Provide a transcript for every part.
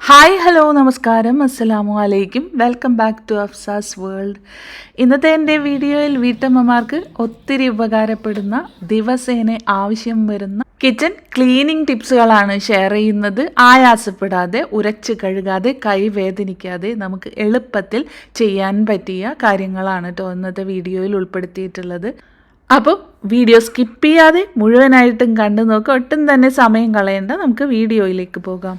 Hi hello നമസ്കാരം. അസ്സലാമു അലൈക്കും. Welcome back to Afsa's world ഇന്നത്തെ എന്റെ വീഡിയോയിൽ വീട്ടമ്മമാർക്ക് ഒത്തിരി ഉപകാരപ്പെടുന്ന ദിവസേന ആവശ്യം വരുന്ന കിച്ചൺ ക്ലീനിങ് ടിപ്സുകളാണ് ഷെയർ ചെയ്യുന്നത്. ആയാസപ്പെടാതെ ഉരച്ച് കഴുകാതെ കൈ വേദനിക്കാതെ നമുക്ക് എളുപ്പത്തിൽ ചെയ്യാൻ പറ്റിയ കാര്യങ്ങളാണ് കേട്ടോ ഇന്നത്തെ വീഡിയോയിൽ ഉൾപ്പെടുത്തിയിട്ടുള്ളത്. അപ്പോൾ വീഡിയോ സ്കിപ്പ് ചെയ്യാതെ മുഴുവനായിട്ടും കണ്ടു നോക്കുക ഒട്ടും തന്നെ സമയം കളയേണ്ട. നമുക്ക് വീഡിയോയിലേക്ക് പോകാം.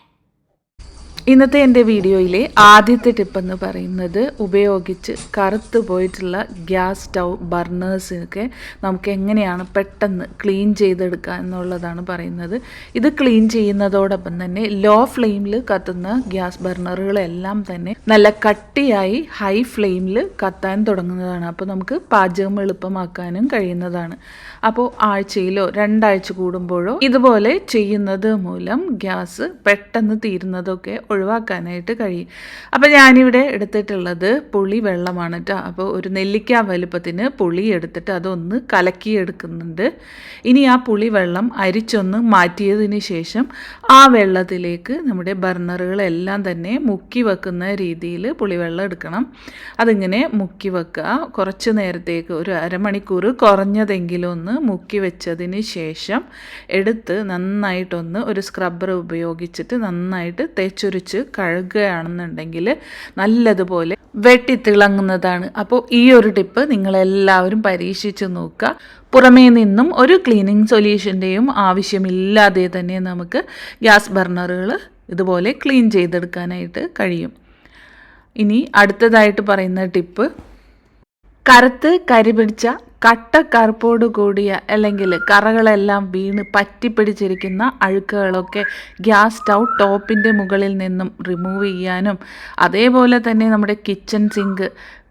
ഇന്നത്തെ എന്റെ വീഡിയോയിലെ ആദ്യത്തെ ടിപ്പ് എന്ന് പറയുന്നത് ഉപയോഗിച്ച് കറുത്ത് പോയിട്ടുള്ള ഗ്യാസ് സ്റ്റൗ ബർണേഴ്സിനൊക്കെ നമുക്ക് എങ്ങനെയാണ് പെട്ടെന്ന് ക്ലീൻ ചെയ്തെടുക്കുക എന്നുള്ളതാണ് പറയുന്നത്. ഇത് ക്ലീൻ ചെയ്യുന്നതോടൊപ്പം തന്നെ ലോ ഫ്ലെയിമിൽ കത്തുന്ന ഗ്യാസ് ബർണറുകളെല്ലാം തന്നെ നല്ല കട്ടിയായി ഹൈ ഫ്ലെയിമിൽ കത്താൻ തുടങ്ങുന്നതാണ്. അപ്പോൾ നമുക്ക് പാചകം എളുപ്പമാക്കാനും കഴിയുന്നതാണ്. അപ്പോൾ ആഴ്ചയിലോ രണ്ടാഴ്ച കൂടുമ്പോഴോ ഇതുപോലെ ചെയ്യുന്നത് മൂലം ഗ്യാസ് പെട്ടെന്ന് തീരുന്നതൊക്കെ ഒഴിവാക്കാനായിട്ട് കഴിയും. അപ്പോൾ ഞാനിവിടെ എടുത്തിട്ടുള്ളത് പുളി വെള്ളമാണ് കേട്ടോ അപ്പോൾ ഒരു നെല്ലിക്ക വലുപ്പത്തിന് പുളി എടുത്തിട്ട് അതൊന്ന് കലക്കിയെടുക്കുന്നുണ്ട്. ഇനി ആ പുളി വെള്ളം അരിച്ചൊന്ന് മാറ്റിയതിന് ശേഷം ആ വെള്ളത്തിലേക്ക് നമ്മുടെ ബർണറുകളെല്ലാം തന്നെ മുക്കി വെക്കുന്ന രീതിയിൽ പുളിവെള്ളം എടുക്കണം. അതിങ്ങനെ മുക്കി വെക്കുക. കുറച്ച് നേരത്തേക്ക് ഒരു അരമണിക്കൂർ കുറഞ്ഞതെങ്കിലും ഒന്ന് മുക്കി വെച്ചതിന് ശേഷം എടുത്ത് നന്നായിട്ടൊന്ന് ഒരു സ്ക്രബ്ബർ ഉപയോഗിച്ചിട്ട് നന്നായിട്ട് തേച്ചൊരിച്ച് കഴുകുകയാണെന്നുണ്ടെങ്കിൽ നല്ലതുപോലെ വെട്ടി തിളങ്ങുന്നതാണ്. അപ്പോൾ ഈ ഒരു ടിപ്പ് നിങ്ങളെല്ലാവരും പരീക്ഷിച്ച് നോക്കുക. പുറമേ നിന്നും ഒരു ക്ലീനിങ് സൊല്യൂഷന്റെയും ആവശ്യമില്ലാതെ തന്നെ നമുക്ക് ഗ്യാസ് ബർണറുകൾ ഇതുപോലെ ക്ലീൻ ചെയ്തെടുക്കാനായിട്ട് കഴിയും. ഇനി അടുത്തതായിട്ട് പറയുന്ന ടിപ്പ് കറുത്ത് കരിപിടിച്ച കട്ട കറുപ്പോട് കൂടിയ അല്ലെങ്കിൽ കറകളെല്ലാം വീണ് പറ്റിപ്പിടിച്ചിരിക്കുന്ന അഴുക്കുകളൊക്കെ ഗ്യാസ് സ്റ്റൗ ടോപ്പിന്റെ മുകളിൽ നിന്നും റിമൂവ് ചെയ്യാനും അതേപോലെ തന്നെ നമ്മുടെ കിച്ചൺ സിങ്ക്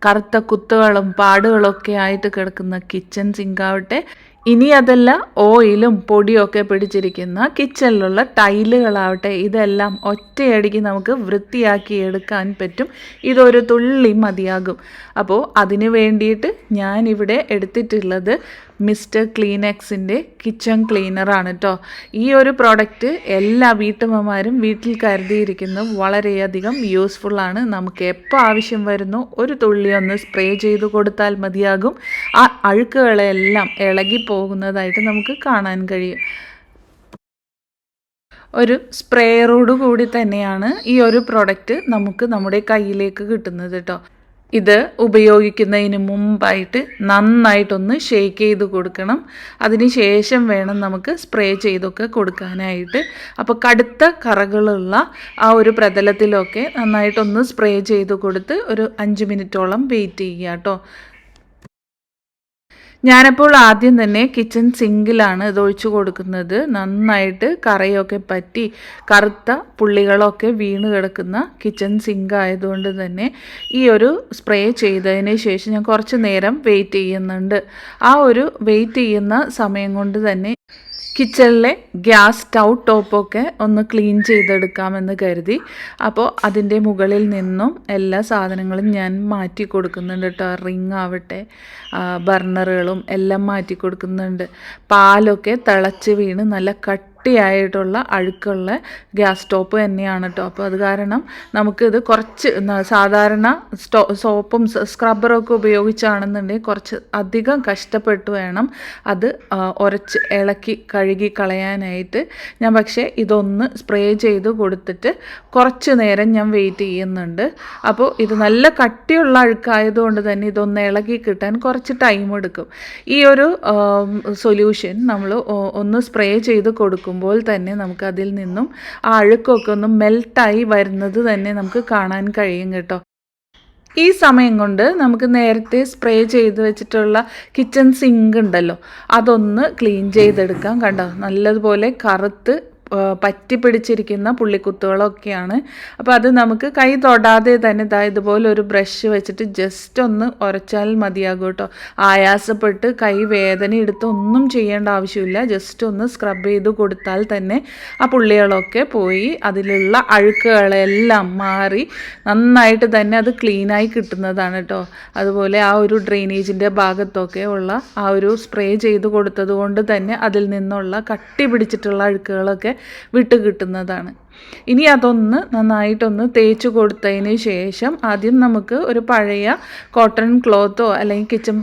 കറുത്ത കുത്തുകളും പാടുകളൊക്കെ ആയിട്ട് കിടക്കുന്ന കിച്ചൺ സിങ്കാവട്ടെ. ഇനി അതല്ല ഓയിലും പൊടിയൊക്കെ പിടിച്ചിരിക്കുന്ന കിച്ചണിലുള്ള ടൈലുകളാവട്ടെ. ഇതെല്ലാം ഒറ്റയടിക്ക് നമുക്ക് വൃത്തിയാക്കി എടുക്കാൻ പറ്റും. ഇതൊരു തുള്ളി മതിയാകും. അപ്പോൾ അതിന് വേണ്ടിയിട്ട് ഞാനിവിടെ എടുത്തിട്ടുള്ളത് മിസ്റ്റർ ക്ലീനെക്സിന്റെ കിച്ചൺ ക്ലീനറാണ് കേട്ടോ ഈ ഒരു പ്രോഡക്റ്റ് എല്ലാ വീട്ടമ്മമാരും വീട്ടിൽ കരുതിയിരിക്കുന്ന വളരെയധികം യൂസ്ഫുള്ളാണ് നമുക്ക് എപ്പോൾ ആവശ്യം വരുന്നു ഒരു തുള്ളി ഒന്ന് സ്പ്രേ ചെയ്ത് കൊടുത്താൽ മതിയാകും. ആ അഴുക്കുകളെല്ലാം ഇളകി പോകുന്നതായിട്ട് നമുക്ക് കാണാൻ കഴിയും. ഒരു സ്പ്രേയറോട് കൂടി തന്നെയാണ് ഈ ഒരു പ്രോഡക്റ്റ് നമുക്ക് നമ്മുടെ കയ്യിലേക്ക് കിട്ടുന്നത് കേട്ടോ ഇത് ഉപയോഗിക്കുന്നതിന് മുമ്പായിട്ട് നന്നായിട്ടൊന്ന് ഷേക്ക് ചെയ്ത് കൊടുക്കണം. അതിന് ശേഷം വേണം നമുക്ക് സ്പ്രേ ചെയ്തൊക്കെ കൊടുക്കാനായിട്ട്. അപ്പോൾ കടുത്ത കറകളുള്ള ആ ഒരു പ്രതലത്തിലൊക്കെ നന്നായിട്ടൊന്ന് സ്പ്രേ ചെയ്ത് കൊടുത്ത് ഒരു അഞ്ച് മിനിറ്റോളം വെയിറ്റ് ചെയ്യുക കേട്ടോ. ഞാനപ്പോൾ ആദ്യം തന്നെ കിച്ചൺ സിങ്കിലാണ് ഇത് ഒഴിച്ചു കൊടുക്കുന്നത്. നന്നായിട്ട് കറയൊക്കെ പറ്റി കറുത്ത പുള്ളികളൊക്കെ വീണ് കിടക്കുന്ന കിച്ചൺ സിങ്ക് ആയതുകൊണ്ട് തന്നെ ഈ ഒരു സ്പ്രേ ചെയ്തതിന് ശേഷം ഞാൻ കുറച്ച് നേരം വെയിറ്റ് ചെയ്യുന്നുണ്ട്. ആ ഒരു വെയിറ്റ് ചെയ്യുന്ന സമയം കൊണ്ട് തന്നെ കിച്ചണിലെ ഗ്യാസ് സ്റ്റൗ ടോപ്പൊക്കെ ഒന്ന് ക്ലീൻ ചെയ്തെടുക്കാമെന്ന് കരുതി. അപ്പോൾ അതിന്റെ മുകളിൽ നിന്നും എല്ലാ സാധനങ്ങളും ഞാൻ മാറ്റി കൊടുക്കുന്നുണ്ട് കേട്ടോ റിങ് ആവട്ടെ ബർണറുകളും എല്ലാം മാറ്റി കൊടുക്കുന്നുണ്ട്. പാലൊക്കെ തിളച്ച് വീണ് നല്ല കട്ട് കട്ടിയായിട്ടുള്ള അഴുക്കുള്ള ഗ്യാസ് സ്റ്റോപ്പ് തന്നെയാണ് കേട്ടോ അപ്പോൾ അത് കാരണം നമുക്കിത് കുറച്ച് സാധാരണ സ്റ്റോ സോപ്പും സ്ക്രബ്ബറും ഒക്കെ ഉപയോഗിച്ചാണെന്നുണ്ടെങ്കിൽ കുറച്ച് അധികം കഷ്ടപ്പെട്ട് വേണം അത് ഉരച്ച് ഇളക്കി കഴുകി കളയാനായിട്ട്. ഞാൻ പക്ഷേ ഇതൊന്ന് സ്പ്രേ ചെയ്ത് കൊടുത്തിട്ട് കുറച്ച് നേരം ഞാൻ വെയിറ്റ് ചെയ്യുന്നുണ്ട്. അപ്പോൾ ഇത് നല്ല കട്ടിയുള്ള അഴുക്കായതുകൊണ്ട് തന്നെ ഇതൊന്ന് ഇളകി കിട്ടാൻ കുറച്ച് ടൈം എടുക്കും ഈ ഒരു സൊല്യൂഷൻ നമ്മൾ ഒന്ന് സ്പ്രേ ചെയ്ത് കൊടുക്കും. കൊടുക്കുമ്പോൾ തന്നെ നമുക്ക് അതിൽ നിന്നും ആ അഴുക്കൊക്കെ ഒന്ന് മെൽട്ടായി വരുന്നത് തന്നെ നമുക്ക് കാണാൻ കഴിയും കേട്ടോ. ഈ സമയം കൊണ്ട് നമുക്ക് നേരത്തെ സ്പ്രേ ചെയ്ത് വെച്ചിട്ടുള്ള കിച്ചൺ സിങ്ക് ഉണ്ടല്ലോ അതൊന്ന് ക്ലീൻ ചെയ്തെടുക്കാം കണ്ടോ? നല്ലതുപോലെ കറുത്ത് ആ, പറ്റി പിടിച്ചിരിക്കുന്ന പുള്ളിക്കുത്തുകളൊക്കെയാണ്. അപ്പോൾ അത് നമുക്ക് കൈ തൊടാതെ തന്നെ ഇതാ ഇതുപോലെ ഒരു ബ്രഷ് വെച്ചിട്ട് ജസ്റ്റ് ഒന്ന് ഉരച്ചാൽ മതിയാകും കേട്ടോ. ആയാസപ്പെട്ട് കൈ വേദന എടുത്ത് ഒന്നും ചെയ്യേണ്ട ആവശ്യമില്ല. ജസ്റ്റ് ഒന്ന് സ്ക്രബ് ചെയ്ത് കൊടുത്താൽ തന്നെ ആ പുള്ളികളൊക്കെ പോയി അതിലുള്ള അഴുക്കുകളെല്ലാം മാറി നന്നായിട്ട് തന്നെ അത് ക്ലീനായി കിട്ടുന്നതാണ് കേട്ടോ. അതുപോലെ ആ ഒരു ഡ്രെയിനേജിന്റെ ഭാഗത്തൊക്കെ ഉള്ള ആ ഒരു സ്പ്രേ ചെയ്ത് കൊടുത്തത് കൊണ്ട് തന്നെ അതിൽ നിന്നുള്ള കട്ടി പിടിച്ചിട്ടുള്ള അഴുക്കുകളൊക്കെ വിട്ട് കിട്ടുന്നതാണ്. ഇനി അതൊന്ന് നന്നായിട്ടൊന്ന് തേച്ച് കൊടുത്തതിന് ശേഷം ആദ്യം നമുക്ക് ഒരു പഴയ കോട്ടൺ ക്ലോത്തോ അല്ലെങ്കിൽ കിച്ചൺ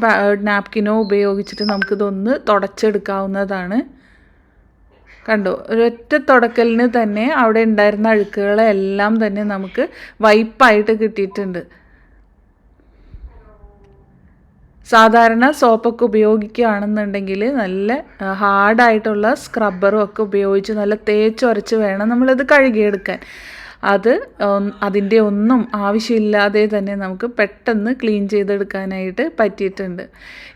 നാപ്കിനോ ഉപയോഗിച്ചിട്ട് നമുക്കിതൊന്ന് തുടച്ചെടുക്കാവുന്നതാണ്. കണ്ടോ? ഒരൊറ്റ തുടക്കലിന് തന്നെ അവിടെ ഉണ്ടായിരുന്ന അഴുക്കുകളെല്ലാം തന്നെ നമുക്ക് വൈപ്പായിട്ട് കിട്ടിയിട്ടുണ്ട്. സാധാരണ സോപ്പൊക്കെ ഉപയോഗിക്കുകയാണെന്നുണ്ടെങ്കിൽ നല്ല ഹാർഡായിട്ടുള്ള സ്ക്രബ്ബറും ഒക്കെ ഉപയോഗിച്ച് നല്ല തേച്ചൊരച്ച് വേണം നമ്മളിത് കഴുകിയെടുക്കാൻ. അത് അതിന്റെ ഒന്നും ആവശ്യമില്ലാതെ തന്നെ നമുക്ക് പെട്ടെന്ന് ക്ലീൻ ചെയ്തെടുക്കാനായിട്ട് പറ്റിയിട്ടുണ്ട്.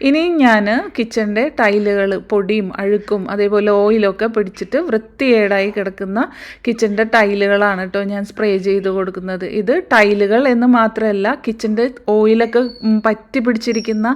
ഇനിയും ഞാൻ കിച്ചന്റെ ടൈലുകൾ പൊടിയും അഴുക്കും അതേപോലെ ഓയിലൊക്കെ പിടിച്ചിട്ട് വൃത്തികേടായി കിടക്കുന്ന കിച്ചന്റെ ടൈലുകളാണ് കേട്ടോ ഞാൻ സ്പ്രേ ചെയ്ത് കൊടുക്കുന്നത്. ഇത് ടൈലുകൾ എന്ന് മാത്രമല്ല കിച്ചന്റെ ഓയിലൊക്കെ പറ്റി പിടിച്ചിരിക്കുന്ന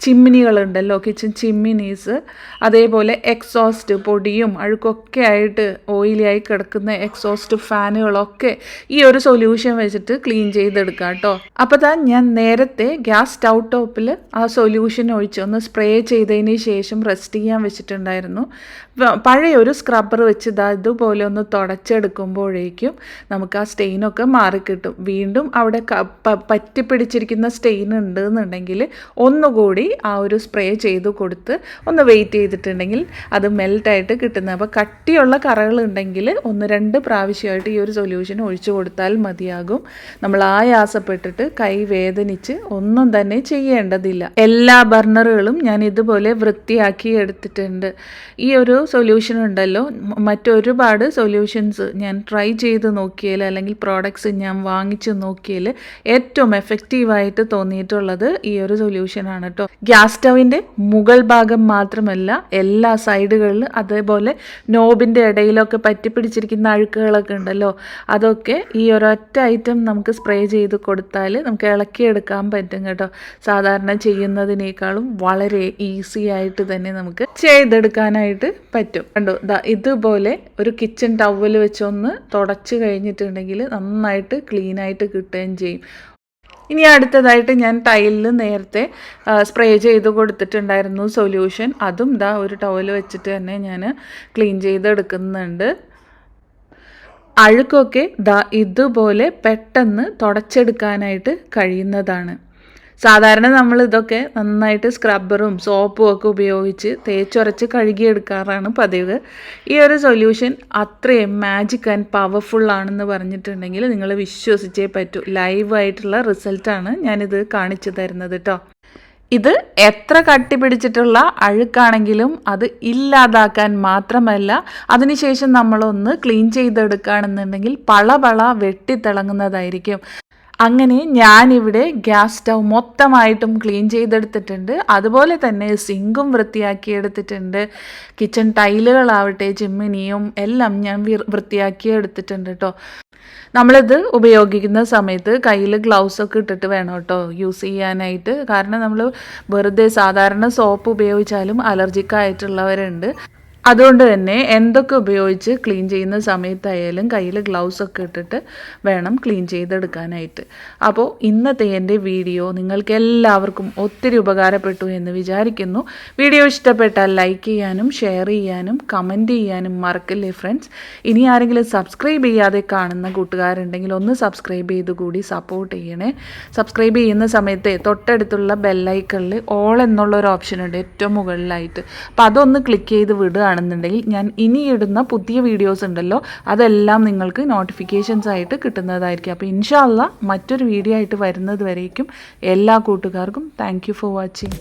ചിമ്മിനികളുണ്ടല്ലോ കിച്ചൺ ചിമ്മിനീസ് അതേപോലെ എക്സോസ്റ്റ് പൊടിയും അഴുക്കൊക്കെ ആയിട്ട് ഓയിലായി കിടക്കുന്ന എക്സോസ്റ്റ് ഫാനുകളൊക്കെ ഈ ഒരു സൊല്യൂഷൻ വെച്ചിട്ട് ക്ലീൻ ചെയ്തെടുക്കാം കേട്ടോ അപ്പോൾ താൻ ഞാൻ നേരത്തെ ഗ്യാസ് സ്റ്റൗ ടോപ്പിൽ ആ സൊല്യൂഷൻ ഒഴിച്ച് ഒന്ന് സ്പ്രേ ചെയ്തതിന് ശേഷം റെസ്റ്റ് ചെയ്യാൻ വെച്ചിട്ടുണ്ടായിരുന്നു. പഴയ ഒരു സ്ക്രബ്ബർ വെച്ച് ഇതാ ഇതുപോലെ ഒന്ന് തുടച്ചെടുക്കുമ്പോഴേക്കും നമുക്ക് ആ സ്റ്റെയിനൊക്കെ മാറിക്കിട്ടും. വീണ്ടും അവിടെ പറ്റി പിടിച്ചിരിക്കുന്ന പറ്റിപ്പിടിച്ചിരിക്കുന്ന സ്റ്റെയിൻ ഉണ്ട് എന്നുണ്ടെങ്കിൽ ഒന്നുകൂടി ആ ഒരു സ്പ്രേ ചെയ്ത് കൊടുത്ത് ഒന്ന് വെയിറ്റ് ചെയ്തിട്ടുണ്ടെങ്കിൽ അത് മെൽറ്റായിട്ട് കിട്ടുന്നത്. അപ്പോൾ കട്ടിയുള്ള കറകളുണ്ടെങ്കിൽ ഒന്ന് രണ്ട് പ്രാവശ്യമായിട്ട് ഈ ഒരു സൊല്യൂഷൻ ഒഴിച്ചു കൊടുത്താൽ മതിയാകും. നമ്മൾ ആയാസപ്പെട്ടിട്ട് കൈ വേദനിച്ച് ഒന്നും തന്നെ ചെയ്യേണ്ടതില്ല. എല്ലാ ബർണറുകളും ഞാൻ ഇതുപോലെ വൃത്തിയാക്കി എടുത്തിട്ടുണ്ട്. ഈ ഒരു സൊല്യൂഷൻ ഉണ്ടല്ലോ. മറ്റൊരുപാട് സൊല്യൂഷൻസ് ഞാൻ ട്രൈ ചെയ്ത് നോക്കിയാൽ അല്ലെങ്കിൽ പ്രോഡക്ട്സ് ഞാൻ വാങ്ങിച്ച് നോക്കിയാൽ ഏറ്റവും എഫക്റ്റീവായിട്ട് തോന്നിയിട്ടുള്ളത് ഈ ഒരു സൊല്യൂഷനാണ് കേട്ടോ ഗ്യാസ് സ്റ്റവിന്റെ മുകൾ ഭാഗം മാത്രമല്ല എല്ലാ സൈഡുകളിലും അതേപോലെ നോബിന്റെ ഇടയിലൊക്കെ പറ്റിപ്പിടിച്ചിരിക്കുന്ന അഴുക്കുകളൊക്കെ ഉണ്ടല്ലോ. അതൊക്കെ ഈ ഒരൊറ്റ ഐറ്റം നമുക്ക് സ്പ്രേ ചെയ്ത് കൊടുത്താൽ നമുക്ക് ഇളക്കിയെടുക്കാൻ പറ്റും കേട്ടോ. സാധാരണ ചെയ്യുന്നതിനേക്കാളും വളരെ ഈസി ആയിട്ട് തന്നെ നമുക്ക് ചെയ്തെടുക്കാനായിട്ട് പറ്റും. കണ്ടോ ഇതുപോലെ ഒരു കിച്ചൺ ടവൽ വെച്ചൊന്ന് തുടച്ച് കഴിഞ്ഞിട്ടുണ്ടെങ്കിൽ നന്നായിട്ട് ക്ലീൻ ആയിട്ട് കിട്ടുകയും ചെയ്യും. ഇനി അടുത്തതായിട്ട് ഞാൻ ടൈലിൽ നേരത്തെ സ്പ്രേ ചെയ്ത് കൊടുത്തിട്ടുണ്ടായിരുന്നു സൊല്യൂഷൻ അതും ഇതാ ഒരു ടവൽ വെച്ചിട്ട് തന്നെ ഞാൻ ക്ലീൻ ചെയ്തെടുക്കുന്നുണ്ട്. അഴുക്കൊക്കെ ദാ ഇതുപോലെ പെട്ടെന്ന് തുടച്ചെടുക്കാനായിട്ട് കഴിയുന്നതാണ്. സാധാരണ നമ്മൾ ഇതൊക്കെ നന്നായിട്ട് സ്ക്രബ്ബറും സോപ്പും ഒക്കെ ഉപയോഗിച്ച് തേച്ചുരച്ച് കഴുകിയെടുക്കാറാണ് പതിവ്. ഈ ഒരു സൊല്യൂഷൻ അത്രയും മാജിക് ആൻഡ് പവർഫുൾ ആണെന്ന് പറഞ്ഞിട്ടുണ്ടെങ്കിൽ നിങ്ങൾ വിശ്വസിച്ചേ പറ്റൂ. ലൈവായിട്ടുള്ള റിസൾട്ടാണ് ഞാനിത് കാണിച്ചു തരുന്നത് കേട്ടോ ഇത് എത്ര കട്ടി പിടിച്ചിട്ടുള്ള അഴുക്കാണെങ്കിലും അത് ഇല്ലാതാക്കാൻ മാത്രമല്ല അതിനുശേഷം നമ്മളൊന്ന് ക്ലീൻ ചെയ്തെടുക്കുകയാണെന്നുണ്ടെങ്കിൽ പള പള വെട്ടിത്തിളങ്ങുന്നതായിരിക്കും അങ്ങനെ ഞാനിവിടെ ഗ്യാസ് സ്റ്റൗ മൊത്തമായിട്ടും ക്ലീൻ ചെയ്തെടുത്തിട്ടുണ്ട്. അതുപോലെ തന്നെ സിങ്കും വൃത്തിയാക്കി എടുത്തിട്ടുണ്ട് കിച്ചൺ ടൈലുകളാവട്ടെ ചിമ്മിനിയും എല്ലാം ഞാൻ വൃത്തിയാക്കിയെടുത്തിട്ടുണ്ട് കേട്ടോ നമ്മളിത് ഉപയോഗിക്കുന്ന സമയത്ത് കയ്യിൽ ഗ്ലൗസ് ഒക്കെ ഇട്ടിട്ട് വേണം കേട്ടോ യൂസ് ചെയ്യാനായിട്ട്. കാരണം നമ്മൾ വെറുതെ സാധാരണ സോപ്പ് ഉപയോഗിച്ചാലും അലർജിക് ആയിട്ടുള്ളവരുണ്ട് അതുകൊണ്ട് തന്നെ എന്തൊക്കെ ഉപയോഗിച്ച് ക്ലീൻ ചെയ്യുന്ന സമയത്തായാലും കയ്യിൽ ഗ്ലൗസ് ഒക്കെ ഇട്ടിട്ട് വേണം ക്ലീൻ ചെയ്തെടുക്കാനായിട്ട്. അപ്പോൾ ഇന്നത്തെ എന്റെ വീഡിയോ നിങ്ങൾക്ക് എല്ലാവർക്കും ഒത്തിരി ഉപകാരപ്പെട്ടു എന്ന് വിചാരിക്കുന്നു. വീഡിയോ ഇഷ്ടപ്പെട്ടാൽ ലൈക്ക് ചെയ്യാനും ഷെയർ ചെയ്യാനും കമന്റ് ചെയ്യാനും മറക്കല്ലേ ഫ്രണ്ട്സ് ഇനി ആരെങ്കിലും സബ്സ്ക്രൈബ് ചെയ്യാതെ കാണുന്ന കൂട്ടുകാരുണ്ടെങ്കിൽ ഒന്ന് സബ്സ്ക്രൈബ് ചെയ്ത് കൂടി സപ്പോർട്ട് ചെയ്യണേ. സബ്സ്ക്രൈബ് ചെയ്യുന്ന സമയത്തെ തൊട്ടടുത്തുള്ള ബെല്ലൈക്കണിൽ ഓൾ എന്നുള്ള ഒരു ഓപ്ഷൻ ഉണ്ട് ഏറ്റവും മുകളിലായിട്ട്. അപ്പോൾ അതൊന്ന് ക്ലിക്ക് ചെയ്ത് വിടുകയാണെന്നുണ്ടെങ്കിൽ ഞാൻ ഇനി ഇടുന്ന പുതിയ വീഡിയോസ് ഉണ്ടല്ലോ അതെല്ലാം നിങ്ങൾക്ക് നോട്ടിഫിക്കേഷൻസ് ആയിട്ട് കിട്ടുന്നതായിരിക്കും. അപ്പോൾ ഇൻഷാല്ല മറ്റൊരു വീഡിയോ ആയിട്ട് വരുന്നത് വരേക്കും. എല്ലാ കൂട്ടുകാർക്കും താങ്ക് ഫോർ വാച്ചിങ്